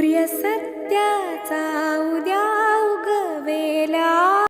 सूर्य सत्याचा.